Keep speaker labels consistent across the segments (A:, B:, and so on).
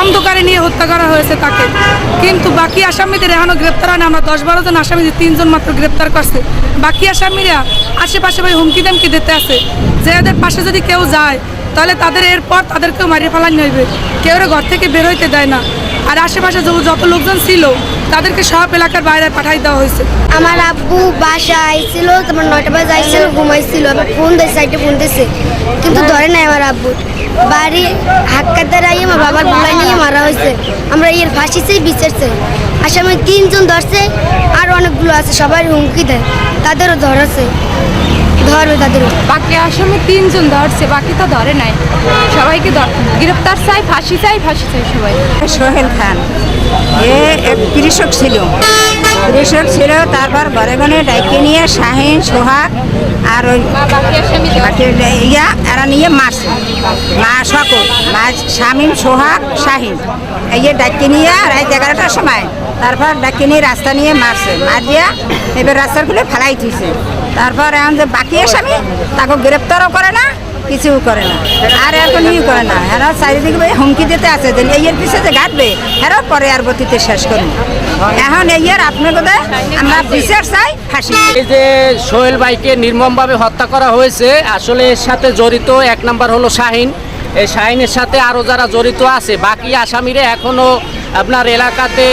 A: অন্ধকারে নিয়ে হত্যা করা হয়েছে তাকে। কিন্তু বাকি আসামিদের এখনও গ্রেপ্তার হয়নি। আমরা দশ বারো জন আসামিদের তিনজন মাত্র গ্রেপ্তার করছে। বাকি আসামিরা আশেপাশে ভাই হুমকি দামকি দিতে আছে। যে এদের পাশে যদি কেউ যায়, তাহলে তাদের এরপর তাদেরকেও মারিয়ে ফেলানি হইবে। কেউরা ঘর থেকে বের হইতে দেয় না। আর আশেপাশে যত- লোকজন ছিল, তাদেরকে সব এলাকার বাইরে পাঠাই দেওয়া হয়েছে।
B: আমার আব্বু বাসা আইছিল, তোমার নয়টা বাজে আইছিল, ঘুমাইছিল, আবার ফোন দিয়েছে সাইডে ফোন দিয়েছে কিন্তু ধরে নাই আমার আব্বু। বাড়ি হাক্কাতে রাই আমার বাবার বুলাই নিয়ে মারা হয়েছে। আমরা এর ফাঁসিতেই বিচারছে আসামে তিনজন ধরছে, আর অনেকগুলো আছে, সবাই হুমকি দেয়। তাদেরও ধরেছে ধরবে তাদেরও
C: বাকি আসামে তিনজন ধরছে বাকি তো ধরে নাই। সবাইকে গ্রেপ্তার চাই ফাঁসি চাই ফাঁসি চাই সবাই।
D: সোহেল খান এ এক কৃষক ছিল। কৃষক ছিল তারপর ঘরে ঘরে ডাইকে নিয়ে শাহিন সোহাগ আর ওই ইয়া এরা নিয়ে মারছে মা সকল। মা শামিম সোহাগ শাহিন। এই যে ডাইকে নিয়ে রাত এগারোটার সময় তারপর ডাইকে নিয়ে রাস্তা নিয়ে মারছে। মার দিয়া এবার রাস্তার খুলে ফেলাই দিয়েছে তারপর এখন যে বাকি আসামি তাকে গ্রেপ্তারও করে না কিছু করে না। আর এখন ই করে না। এরা চারিদিকে হুমকি দিতে আছে যে এর পিছিয়ে যে ঘাটবে, এরা পরে আর গতিতে শেষ করবে এখন এই এর আপনার কথা আমরা বিচার চাই, ফাঁসি।
E: এই যে সোহেল ভাইকে নির্মমভাবে হত্যা করা হয়েছে, আসলে এর সাথে জড়িত এক নাম্বার হলো শাহিন। এই শাহিনের সাথে আরও যারা জড়িত আছে, বাকি আসামিরা এখনও আপনার এলাকাতে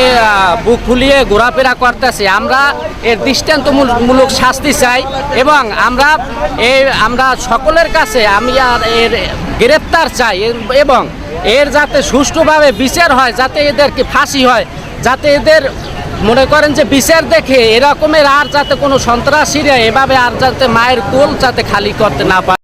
E: বুক ফুলিয়ে ঘোরাফেরা করতেছে। আমরা এর দৃষ্টান্তমূলক শাস্তি চাই এবং আমরা এই আমরা সকলের কাছে আমি আর এর গ্রেপ্তার চাই এবং এর যাতে সুষ্ঠুভাবে বিচার হয়, যাতে এদেরকে ফাঁসি হয়, যাতে এদের মনে করেন যে বিচার দেখে এরকমের আর যাতে কোনো সন্ত্রাসীরা এভাবে আর যাতে মায়ের কোল যাতে খালি করতে না পারে।